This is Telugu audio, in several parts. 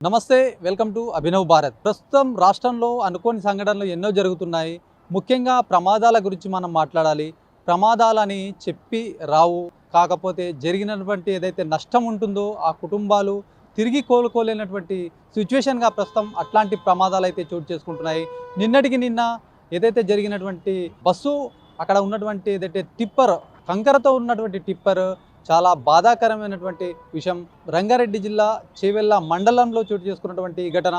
నమస్తే వెల్కమ్ టు అభినవ్ భారత్. ప్రస్తుతం రాష్ట్రంలో అనుకోని సంఘటనలు ఎన్నో జరుగుతున్నాయి. ముఖ్యంగా ప్రమాదాల గురించి మనం మాట్లాడాలి. ప్రమాదాలని చెప్పి రావు కాకపోతే జరిగినటువంటి ఏదైతే నష్టం ఉంటుందో ఆ కుటుంబాలు తిరిగి కోలుకోలేనటువంటి సిచ్యువేషన్గా ప్రస్తుతం అట్లాంటి ప్రమాదాలు అయితే చోటు చేసుకుంటున్నాయి. నిన్నటికి నిన్న ఏదైతే జరిగినటువంటి బస్సు అక్కడ ఉన్నటువంటి ఏదైతే టిప్పర్ కంకరతో ఉన్నటువంటి టిప్పర్ చాలా బాధాకరమైనటువంటి విషయం. రంగారెడ్డి జిల్లా చేవెళ్ళ మండలంలో చోటు చేసుకున్నటువంటి ఈ ఘటన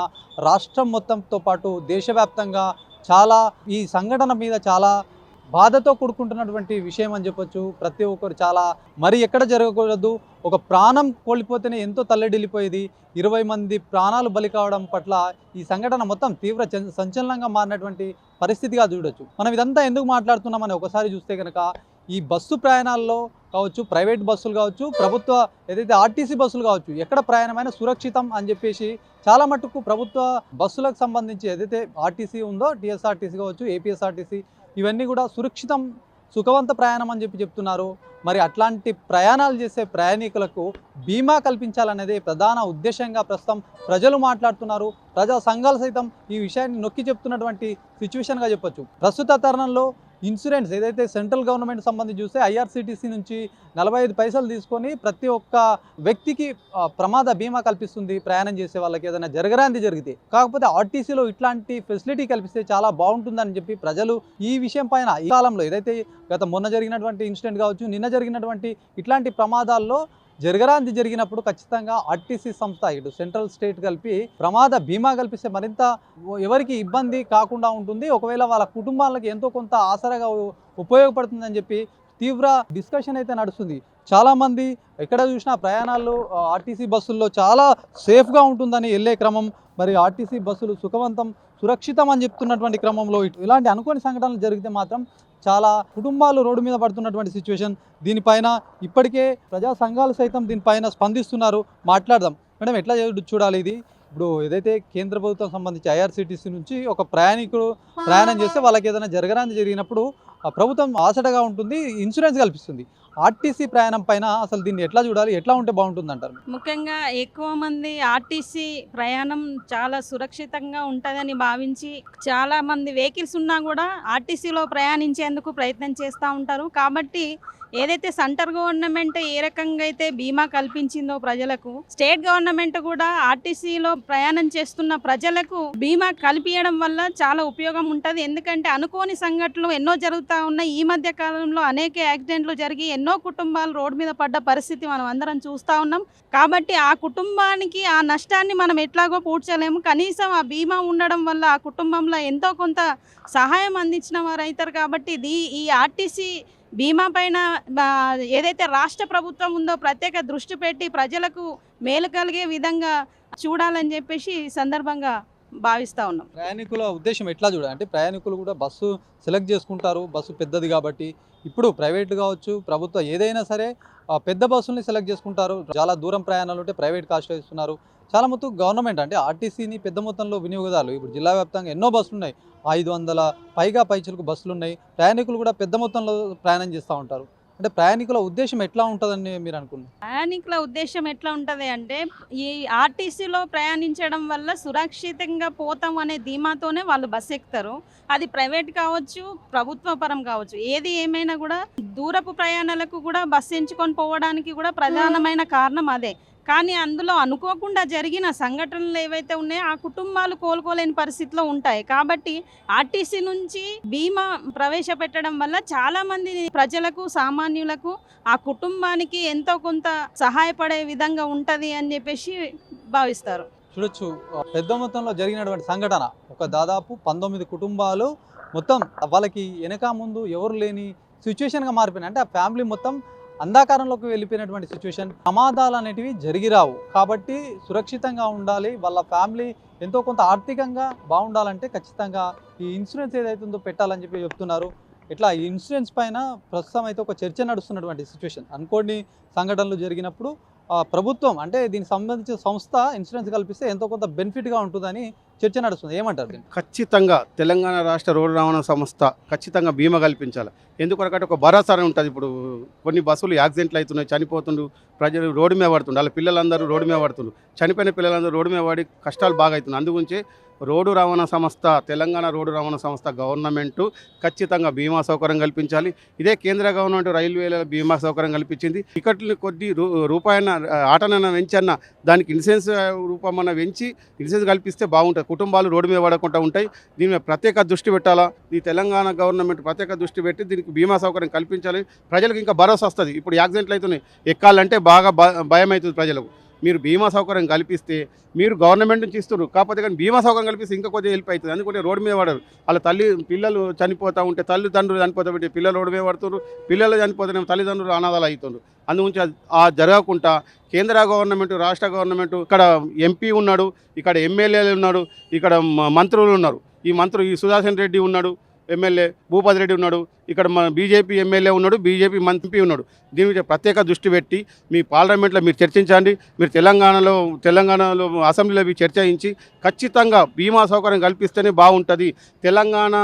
రాష్ట్రం మొత్తంతో పాటు దేశవ్యాప్తంగా చాలా ఈ సంఘటన మీద చాలా బాధతో కూడుకుంటున్నటువంటి విషయం అని చెప్పొచ్చు. ప్రతి ఒక్కరు చాలా మరి ఎక్కడ జరగకూడదు. ఒక ప్రాణం కోల్పోతేనే ఎంతో తల్లడిల్లిపోయేది. ఇరవై మంది ప్రాణాలు బలి కావడం పట్ల ఈ సంఘటన మొత్తం తీవ్ర సంచలనంగా మారినటువంటి పరిస్థితిగా చూడొచ్చు. మనం ఇదంతా ఎందుకు మాట్లాడుతున్నామని ఒకసారి చూస్తే కనుక ఈ బస్సు ప్రయాణాల్లో కావచ్చు ప్రైవేట్ బస్సులు కావచ్చు ప్రభుత్వ ఏదైతే ఆర్టీసీ బస్సులు కావచ్చు ఎక్కడ ప్రయాణమైన సురక్షితం అని చెప్పేసి చాలా మటుకు ప్రభుత్వ బస్సులకు సంబంధించి ఏదైతే ఆర్టీసీ ఉందో టీఎస్ఆర్టీసీ కావచ్చు ఏపీఎస్ఆర్టీసీ ఇవన్నీ కూడా సురక్షితం సుఖవంత ప్రయాణం అని చెప్పి చెప్తున్నారు. మరి అట్లాంటి ప్రయాణాలు చేసే ప్రయాణికులకు బీమా కల్పించాలనేదే ప్రధాన ఉద్దేశంగా ప్రస్తుతం ప్రజలు మాట్లాడుతున్నారు. ప్రజా సంఘాలు సైతం ఈ విషయాన్ని నొక్కి చెప్తున్నటువంటి సిచ్యువేషన్గా చెప్పొచ్చు. ప్రస్తుత తరుణంలో ఇన్సూరెన్స్ ఏదైతే సెంట్రల్ గవర్నమెంట్ సంబంధించి చూస్తే ఐఆర్సీటీసీ నుంచి నలభై ఐదు పైసలు తీసుకొని ప్రతి ఒక్క వ్యక్తికి ప్రమాద బీమా కల్పిస్తుంది ప్రయాణం చేసే వాళ్ళకి. ఏదైనా జరగరాంది జరిగితే కాకపోతే ఆర్టీసీలో ఇట్లాంటి ఫెసిలిటీ కల్పిస్తే చాలా బాగుంటుందని చెప్పి ప్రజలు ఈ విషయం పైన ఈ కాలంలో ఏదైతే గత మొన్న జరిగినటువంటి ఇన్సిడెంట్ కావచ్చు నిన్న జరిగినటువంటి ఇట్లాంటి ప్రమాదాల్లో జరగరాంది జరిగినప్పుడు ఖచ్చితంగా ఆర్టీసీ సంస్థ ఇటు సెంట్రల్ స్టేట్ కలిపి ప్రమాద బీమా కల్పిస్తే మరింత ఎవరికి ఇబ్బంది కాకుండా ఉంటుంది. ఒకవేళ వాళ్ళ కుటుంబాలకు ఎంతో కొంత ఆసరాగా ఉపయోగపడుతుందని చెప్పి తీవ్ర డిస్కషన్ అయితే నడుస్తుంది. చాలామంది ఎక్కడ చూసినా ప్రయాణాలు ఆర్టీసీ బస్సుల్లో చాలా సేఫ్గా ఉంటుందని వెళ్ళే క్రమం. మరి ఆర్టీసీ బస్సులు సుఖవంతం సురక్షితం అని చెప్తున్నటువంటి క్రమంలో ఇటు- ఇలాంటి అనుకోని సంఘటనలు జరిగితే మాత్రం చాలా కుటుంబాలు రోడ్డు మీద పడుతున్నటువంటి సిచ్యువేషన్. దీనిపైన ఇప్పటికే ప్రజా సంఘాలు సైతం దీనిపైన స్పందిస్తున్నారు. మాట్లాడదాం. మేడం ఎట్లా చూడాలి ఇది? ఇప్పుడు ఏదైతే కేంద్ర ప్రభుత్వం సంబంధించి ఐఆర్సిటీసీ నుంచి ఒక ప్రయాణికుడు ప్రయాణం చేస్తే వాళ్ళకి ఏదైనా జరగరాని జరిగినప్పుడు ప్రభుత్వం ఆసటగా ఉంటుంది ఇన్సూరెన్స్ కల్పిస్తుంది. ఆర్టీసీ ప్రయాణం పైన అసలు దీన్ని ఎట్లా చూడాలి ఎట్లా ఉంటే బాగుంటుంది అంటారు ముఖ్యంగా ఎక్కువ మంది ఆర్టీసీ ప్రయాణం చాలా సురక్షితంగా ఉంటుందని భావించి చాలా మంది వెహికల్స్ ఉన్నా కూడా ఆర్టీసీలో ప్రయాణించేందుకు ప్రయత్నం చేస్తూ ఉంటారు. కాబట్టి ఏదైతే సెంటర్ గవర్నమెంట్ ఏ రకంగా అయితే బీమా కల్పించిందో ప్రజలకు స్టేట్ గవర్నమెంట్ కూడా ఆర్టీసీలో ప్రయాణం చేస్తున్న ప్రజలకు బీమా కల్పించడం వల్ల చాలా ఉపయోగం ఉంటుంది. ఎందుకంటే అనుకోని సంఘటనలు ఎన్నో జరుగుతూ ఉన్నాయి. ఈ మధ్య కాలంలో అనేక యాక్సిడెంట్లు జరిగి ఎన్నో కుటుంబాలు రోడ్డు మీద పడ్డ పరిస్థితి మనం అందరం చూస్తూ ఉన్నాం. కాబట్టి ఆ కుటుంబానికి ఆ నష్టాన్ని మనం ఎట్లాగో పూడ్చలేము. కనీసం ఆ బీమా ఉండడం వల్ల ఆ కుటుంబంలో ఎంతో కొంత సహాయం అందించిన వారు అవుతారు కాబట్టి ఇది ఈ ఆర్టీసీ బీమా పైన ఏదైతే రాష్ట్ర ప్రభుత్వం ఉందో ప్రత్యేక దృష్టి పెట్టి ప్రజలకు మేలు కలిగే విధంగా చూడాలని చెప్పేసి ఈ సందర్భంగా భావిస్తూ ఉన్నాం. ప్రయాణికుల ఉద్దేశం ఎట్లా చూడాలి అంటే ప్రయాణికులు కూడా బస్సు సెలెక్ట్ చేసుకుంటారు బస్సు పెద్దది కాబట్టి. ఇప్పుడు ప్రైవేట్ కావచ్చు ప్రభుత్వం ఏదైనా సరే పెద్ద బస్సుల్ని సెలెక్ట్ చేసుకుంటారు. చాలా దూరం ప్రయాణాలు ఉంటే ప్రైవేట్ కాస్ట్ ఇస్తున్నారు చాలా మొత్తం గవర్నమెంట్ అంటే ఆర్టీసీని పెద్ద మొత్తంలో వినియోగదారులు. ఇప్పుడు జిల్లా వ్యాప్తంగా ఎన్నో బస్సులు ఉన్నాయి. ఐదు వందల పైగా పైచులకు బస్సులు ఉన్నాయి. ప్రయాణికులు కూడా పెద్ద మొత్తంలో ప్రయాణం చేస్తూ ఉంటారు. అంటే ప్రయాణికుల ఉద్దేశం ఎట్లా ఉంటుందని మీరు అనుకున్నారు ప్రయాణికుల ఉద్దేశం ఎట్లా ఉంటుంది అంటే ఈ ఆర్టీసీలో ప్రయాణించడం వల్ల సురక్షితంగా పోతాం అనే ధీమాతోనే వాళ్ళు బస్ ఎక్కుతారు. అది ప్రైవేట్ కావచ్చు ప్రభుత్వ పరం కావచ్చు. ఏది ఏమైనా కూడా దూరపు ప్రయాణాలకు కూడా బస్సు ఎంచుకొని పోవడానికి కూడా ప్రధానమైన కారణం అదే. కానీ అందులో అనుకోకుండా జరిగిన సంఘటనలు ఏవైతే ఉన్నాయో ఆ కుటుంబాలు కోలుకోలేని పరిస్థితిలో ఉంటాయి. కాబట్టి ఆర్టీసీ నుంచి బీమా ప్రవేశపెట్టడం వల్ల చాలా మంది ప్రజలకు సామాన్యులకు ఆ కుటుంబానికి ఎంతో కొంత సహాయపడే విధంగా ఉంటది అని చెప్పేసి భావిస్తారు. చూడొచ్చు. పెద్ద మొత్తంలో జరిగినటువంటి సంఘటన. ఒక దాదాపు పంతొమ్మిది కుటుంబాలు మొత్తం వాళ్ళకి వెనక ముందు ఎవరు లేని సిచ్యువేషన్గా మారిపోయినాయి. అంటే ఆ ఫ్యామిలీ మొత్తం అంధాకారంలోకి వెళ్ళిపోయినటువంటి సిచ్యువేషన్ ప్రమాదాలు అనేటివి జరిగిరావు కాబట్టి సురక్షితంగా ఉండాలి వాళ్ళ ఫ్యామిలీ ఎంతో కొంత ఆర్థికంగా బాగుండాలంటే ఖచ్చితంగా ఈ ఇన్సూరెన్స్ ఏదైతే ఉందో పెట్టాలని చెప్పి చెప్తున్నారు. ఇట్లా ఈ ఇన్సూరెన్స్ పైన ప్రస్తుతం అయితే ఒక చర్చ నడుస్తున్నటువంటి సిచ్యువేషన్ అనుకోని సంఘటనలు జరిగినప్పుడు ప్రభుత్వం అంటే దీనికి సంబంధించిన సంస్థ ఇన్సూరెన్స్ కల్పిస్తే ఎంతో కొంత బెనిఫిట్గా ఉంటుందని చర్చ నడుస్తుంది. ఏమంటారు ఖచ్చితంగా తెలంగాణ రాష్ట్ర రోడ్డు రవాణా సంస్థ ఖచ్చితంగా బీమా కల్పించాలి. ఎందుకొరకంటే ఒక భరోసా అని ఉంటుంది ఇప్పుడు. కొన్ని బస్సులు యాక్సిడెంట్లు అవుతున్నాయి చనిపోతుండు ప్రజలు రోడ్డు మీద పడుతుండు వాళ్ళ పిల్లలందరూ రోడ్డు మీద పడుతుండ్రు. చనిపోయిన పిల్లలందరూ రోడ్డు మీద పడి కష్టాలు బాగా అవుతున్నాయి. అందుగురించి రోడ్డు రవాణా సంస్థ తెలంగాణ రోడ్డు రవాణా సంస్థ గవర్నమెంటు ఖచ్చితంగా బీమా సౌకర్యం కల్పించాలి. ఇదే కేంద్ర గవర్నమెంట్ రైల్వేల బీమా సౌకర్యం కల్పించింది. టికెట్లు కొద్ది రూ రూపాయన ఆటనన్న వెంచన్న దానికి ఇన్సూరెన్స్ రూపమన్న వెంచి ఇన్సూరెన్స్ కల్పిస్తే బాగుంటుంది. కుటుంబాలు రోడ్డు మీద పడకుండా ఉంటాయి. దీని మీద ప్రత్యేక దృష్టి పెట్టాలా? ఈ తెలంగాణ గవర్నమెంట్ ప్రత్యేక దృష్టి పెట్టి దీనికి బీమా సౌకర్యం కల్పించాలి. ప్రజలకు ఇంకా భరోసా వస్తుంది. ఇప్పుడు యాక్సిడెంట్లు అవుతున్నాయి. ఎక్కాలంటే బాగా భయం అవుతుంది ప్రజలకు. మీరు బీమా సౌకర్యం కల్పిస్తే మీరు గవర్నమెంట్ నుంచి ఇస్తున్నారు. కాకపోతే కానీ బీమా సౌకర్యం కల్పిస్తే ఇంకా కొద్దిగా హెల్ప్ అవుతుంది. ఎందుకంటే రోడ్డు మీద పడరు. వాళ్ళ తల్లి పిల్లలు చనిపోతూ ఉంటే తల్లిదండ్రులు చనిపోతూ ఉంటే పిల్లలు రోడ్డు మీద పడుతున్నారు పిల్లలు చనిపోతే తల్లిదండ్రులు అనాథాలు అవుతున్నారు అందుగురించి ఆ జరగకుండా కేంద్ర గవర్నమెంట్ రాష్ట్ర గవర్నమెంట్ ఇక్కడ ఎంపీ ఉన్నాడు ఇక్కడ ఎమ్మెల్యేలు ఉన్నాడు ఇక్కడ మ- మంత్రులు ఉన్నారు. ఈ మంత్రులు ఈ సుదాసన్ రెడ్డి ఉన్నాడు ఎమ్మెల్యే భూపతి రెడ్డి ఉన్నాడు ఇక్కడ మన బీజేపీ ఎమ్మెల్యే ఉన్నాడు బీజేపీ మంత్రి ఉన్నాడు. దీని మీద ప్రత్యేక దృష్టి పెట్టి మీ పార్లమెంట్లో మీరు చర్చించండి మీరు తెలంగాణలో తెలంగాణలో అసెంబ్లీలో మీరు చర్చించి ఖచ్చితంగా బీమా సౌకర్యం కల్పిస్తేనే బాగుంటుంది. తెలంగాణ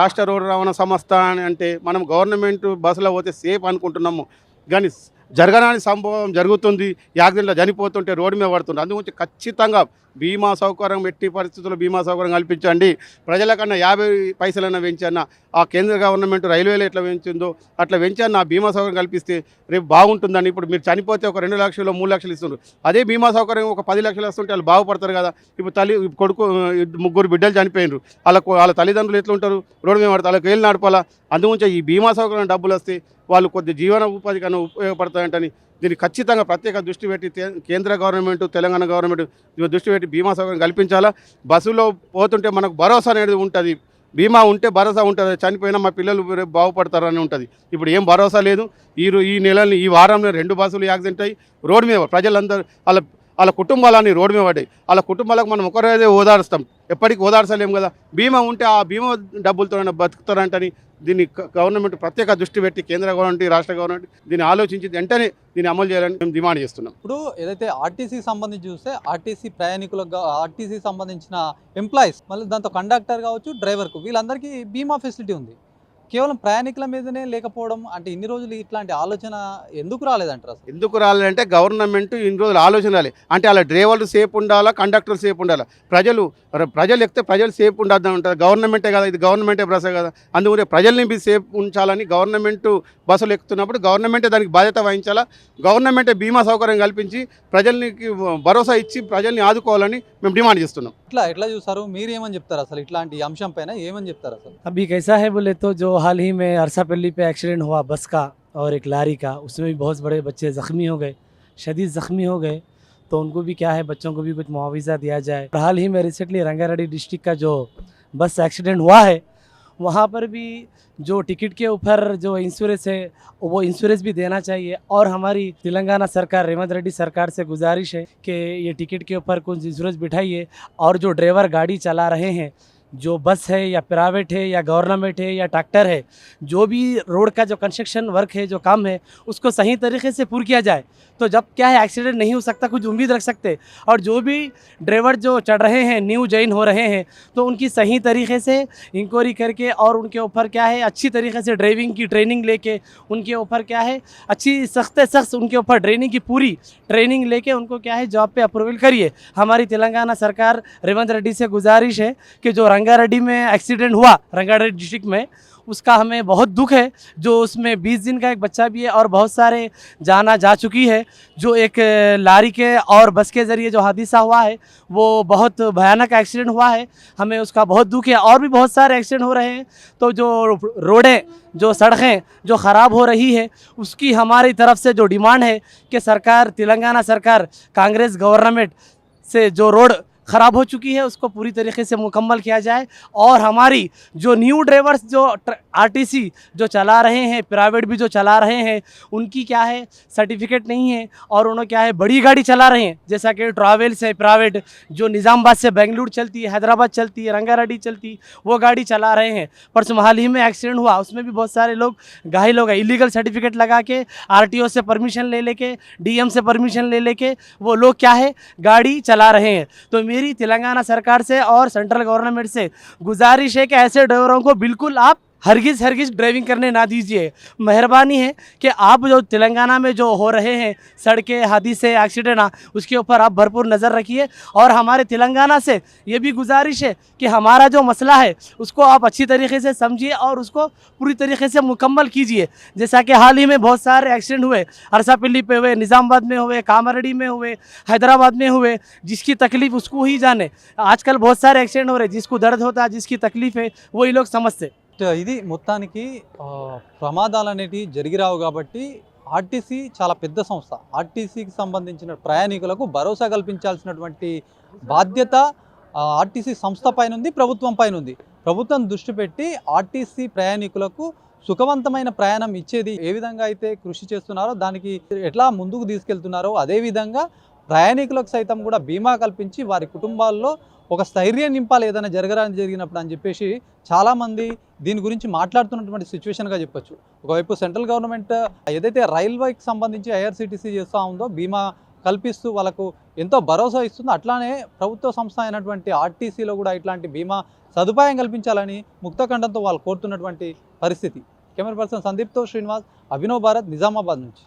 రాష్ట్ర రోడ్డు రవాణా సంస్థ అని అంటే మనం గవర్నమెంట్ బస్సులో పోతే సేఫ్ అనుకుంటున్నాము. కానీ జరగనాని సంభవం జరుగుతుంది యాక్సిడెంట్లో చనిపోతుంటే రోడ్డు మీద పడుతుంది అందుగురించి ఖచ్చితంగా బీమా సౌకర్యం ఎట్టి పరిస్థితుల్లో బీమా సౌకర్యం కల్పించండి. ప్రజలకన్నా యాభై పైసలన్నా పెంచన్న ఆ కేంద్ర గవర్నమెంట్ రైల్వేలు ఎట్లా పెంచిందో అట్లా పెంచన్న ఆ బీమా సౌకర్యం కల్పిస్తే రేపు బాగుంటుందని ఇప్పుడు మీరు చనిపోతే ఒక రెండు లక్షలు మూడు లక్షలు ఇస్తున్నారు. అదే బీమా సౌకర్యం ఒక పది లక్షలు వస్తుంటే వాళ్ళు బాగుపడతారు కదా. ఇప్పుడు తల్లి కొడుకు ముగ్గురు బిడ్డలు చనిపోయినారు. వాళ్ళకు వాళ్ళ తల్లిదండ్రులు ఎట్లా ఉంటారు రోడ్డు మీద పడతారు వాళ్ళకి ఏళ్ళు నడపాలా? అందుగురించి ఈ బీమా సౌకర్యం డబ్బులు వస్తే వాళ్ళు కొద్ది జీవన ఉపాధి కన్నా ఉపయోగపడతాయంటని దీన్ని ఖచ్చితంగా ప్రత్యేక దృష్టి పెట్టి కేంద్ర గవర్నమెంట్ తెలంగాణ గవర్నమెంట్ దృష్టి పెట్టి బీమా సౌకర్యం కల్పించాలా? బస్సులో పోతుంటే మనకు భరోసా అనేది ఉంటుంది. బీమా ఉంటే భరోసా ఉంటుంది. చనిపోయినా మా పిల్లలు బాగుపడతారని ఉంటుంది. ఇప్పుడు ఏం భరోసా లేదు. ఈ ఈ నెలని ఈ వారంలో రెండు బస్సులు యాక్సిడెంట్ అయ్యి రోడ్డు మీద ప్రజలందరూ వాళ్ళ వాళ్ళ కుటుంబాలన్నీ రోడ్డు మీద పడ్డాయి. వాళ్ళ కుటుంబాలకు మనం ఒకరోజే ఓదార్స్తాం. ఎప్పటికీ ఓదార్చలేం కదా. బీమా ఉంటే ఆ బీమా డబ్బులతో బతుకుతారంటని దీన్ని గవర్నమెంట్ ప్రత్యేక దృష్టి పెట్టి కేంద్ర గవర్నమెంట్ రాష్ట్ర గవర్నమెంట్ దీన్ని ఆలోచించి వెంటనే దీన్ని అమలు చేయాలని మేము డిమాండ్ చేస్తున్నాం. ఇప్పుడు ఏదైతే ఆర్టీసీ సంబంధించి చూస్తే ఆర్టీసీ ప్రయాణికులకు ఆర్టీసీ సంబంధించిన ఎంప్లాయీస్ మళ్ళీ దాంతో కండక్టర్ కావచ్చు డ్రైవర్కు వీళ్ళందరికీ బీమా ఫెసిలిటీ ఉంది. కేవలం ప్రయాణికుల మీదనే లేకపోవడం అంటే ఇన్ని రోజులు ఇట్లాంటి ఆలోచన ఎందుకు రాలేదంటారు అసలు? ఎందుకు రాలేదంటే గవర్నమెంట్ ఇన్ని రోజులు ఆలోచన రాలే. అంటే అలా డ్రైవర్లు సేఫ్ ఉండాలా కండక్టర్ సేఫ్ ఉండాలా? ప్రజలు ప్రజలు ఎక్కితే ప్రజలు సేఫ్ ఉండద్దాం ఉంటుంది. గవర్నమెంటే కదా ఇది గవర్నమెంటే బస్ కదా. అందుకనే ప్రజల్ని బి సేఫ్ ఉంచాలని గవర్నమెంట్ బస్సులు ఎక్కుతున్నప్పుడు గవర్నమెంటే దానికి బాధ్యత వహించాలా? గవర్నమెంటే బీమా సౌకర్యం కల్పించి ప్రజల్నికి భరోసా ఇచ్చి ప్రజల్ని ఆదుకోవాలని మేము డిమాండ్ చేస్తున్నాం. ఇట్లా ఎట్లా చూసారు మీరు ఏమని చెప్తారు అసలు ఇట్లాంటి అంశం పైన ఏమని చెప్తారు అసలు अभी कैसा है बोले तो जो हाल ही में अरसापल्ली पे एक्सीडेंट हुआ बस का और एक लारी का उसमें भी बहुत बड़े बच्चे ज़ख्मी हो गए शदीद ज़ख्मी हो गए तो उनको भी क्या है बच्चों को भी कुछ मुआवजा दिया जाए हाल ही में रिसेंटली रंगारेड्डी डिस्ट्रिक्ट का जो बस एक्सीडेंट हुआ है वहाँ पर भी जो टिकट के ऊपर जो इंश्योरेंस है, वो इंश्योरेंस भी देना चाहिए। और हमारी तेलंगाना सरकार, रेवंत रेड्डी सरकार से गुजारिश है कि ये टिकट के ऊपर कुछ इंश्योरेंस बिठाइए और जो ड्राइवर गाड़ी चला रहे हैं जो बस है या प्राइवेट है या गवर्नमेंट है या ट्रैक्टर है, जो भी रोड का जो कंस्ट्रक्शन वर्क है, जो काम है, उसको सही तरीके से पूरा किया जाए तो जब क्या है एक्सीडेंट नहीं हो सकता, कुछ उम्मीद रख सकते और जो भी ड्राइवर जो चढ़ रहे हैं न्यू जॉइन हो रहे हैं तो उनकी सही तरीके से इंक्वायरी करके और उनके ऊपर क्या है, अच्छी तरीके से ड्राइविंग की ट्रेनिंग लेके उनके ऊपर क्या है, अच्छी सख्त सख्त उनके ऊपर ट्रेनिंग की पूरी ट्रेनिंग लेके उनको क्या है जॉब पे अप्रूवल करिए। हमारी तेलंगाना सरकार रेवंत रेड्डी से गुजारिश है कि जो रंगारेड्डी में एक्सीडेंट हुआ, रंगारेड्डी डिस्ट्रिक्ट में। उसका हमें बहुत दुख है, जो उसमें 20 दिन का एक बच्चा भी है और बहुत सारे जाना जा चुकी है, जो एक लारी के और बस के ज़रिए जो हादसा हुआ है, वो बहुत भयानक एक्सीडेंट हुआ है। हमें उसका बहुत दुख है, और भी बहुत सारे एक्सीडेंट हो रहे हैं। तो जो रोडें, जो सड़कें, जो ख़राब हो रही है, उसकी हमारी तरफ़ से जो डिमांड है कि सरकार, तेलंगाना सरकार, कांग्रेस गवर्नमेंट से जो रोड ख़राब हो चुकी है, उसको पूरी तरीके से मुकम्मल किया जाए। और हमारी जो न्यू ड्राइवर्स जो आरटीसी जो चला रहे हैं प्राइवेट भी जो चला रहे हैं, उनकी क्या है सर्टिफिकेट नहीं है और उन्होंने क्या है, बड़ी गाड़ी चला रहे हैं। जैसा कि ट्रावेल्स है प्राइवेट जो निज़ामबाद से बेंगलुरु चलती है, हैदराबाद चलती है रंगारेड्डी चलती, वो गाड़ी चला रहे हैं। परसों हाल ही में एक्सीडेंट हुआ, उसमें भी बहुत सारे लोग घायल हो गए। इलीगल सर्टिफिकेट लगा के आरटीओ से परमिशन ले लेके डी से परमिशन ले लेके, वो लोग क्या है, गाड़ी चला रहे हैं। तो मेरी तेलंगाना सरकार से और सेंट्रल गवर्नमेंट से गुजारिश है कि ऐसे ड्राइवरों को बिल्कुल आप हरगिज़ हरगिज़ ड्राइविंग करने ना दीजिए। मेहरबानी है कि आप जो तेलंगाना में जो हो रहे हैं सड़कें हादसे एक्सीडेंट आ, उसके ऊपर आप भरपूर नज़र रखिए और हमारे तेलंगाना से ये भी गुजारिश है कि हमारा जो मसला है उसको आप अच्छी तरीके से समझिए और उसको पूरी तरीके से मुकम्मल कीजिए। जैसा कि हाल ही में बहुत सारे एक्सीडेंट हुए अरसापिल्ली पे हुए निज़ामबाद में हुए कामारेडी में हुए हैदराबाद में हुए जिसकी तकलीफ़ उसको ही जाने। आजकल बहुत सारे एक्सीडेंट हो रहे हैं जिसको दर्द होता है जिसकी तकलीफ़ है वही लोग समझते। ఇది మొత్తానికి ప్రమాదాలు అనేటివి జరిగిరావు కాబట్టి ఆర్టీసీ చాలా పెద్ద సంస్థ. ఆర్టీసీకి సంబంధించిన ప్రయాణికులకు భరోసా కల్పించాల్సినటువంటి బాధ్యత ఆర్టీసీ సంస్థ పైన ఉంది ప్రభుత్వం పైన ఉంది ప్రభుత్వం దృష్టి పెట్టి ఆర్టీసీ ప్రయాణికులకు సుఖవంతమైన ప్రయాణం ఇచ్చేది ఏ విధంగా అయితే కృషి చేస్తున్నారో దానికి ఎట్లా ముందుకు తీసుకెళ్తున్నారో అదేవిధంగా ప్రయాణికులకు సైతం కూడా బీమా కల్పించి వారి కుటుంబాల్లో ఒక స్థైర్యం నింపాలి ఏదైనా జరగరాని జరిగినప్పుడు అని చెప్పేసి చాలామంది దీని గురించి మాట్లాడుతున్నటువంటి సిచ్యువేషన్గా చెప్పొచ్చు. ఒకవైపు సెంట్రల్ గవర్నమెంట్ ఏదైతే రైల్వేకి సంబంధించి ఐఆర్సీటీసీ చేస్తూ ఉందో బీమా కల్పిస్తూ వాళ్ళకు ఎంతో భరోసా ఇస్తుందో. అట్లానే ప్రభుత్వ సంస్థ అయినటువంటి ఆర్టీసీలో కూడా ఇట్లాంటి బీమా సదుపాయం కల్పించాలని ముక్తఖండంతో వాళ్ళు కోరుతున్నటువంటి పరిస్థితి. కెమెరా పర్సన్ సందీప్తో శ్రీనివాస్ అభినవ్ భారత్ నిజామాబాద్ నుంచి.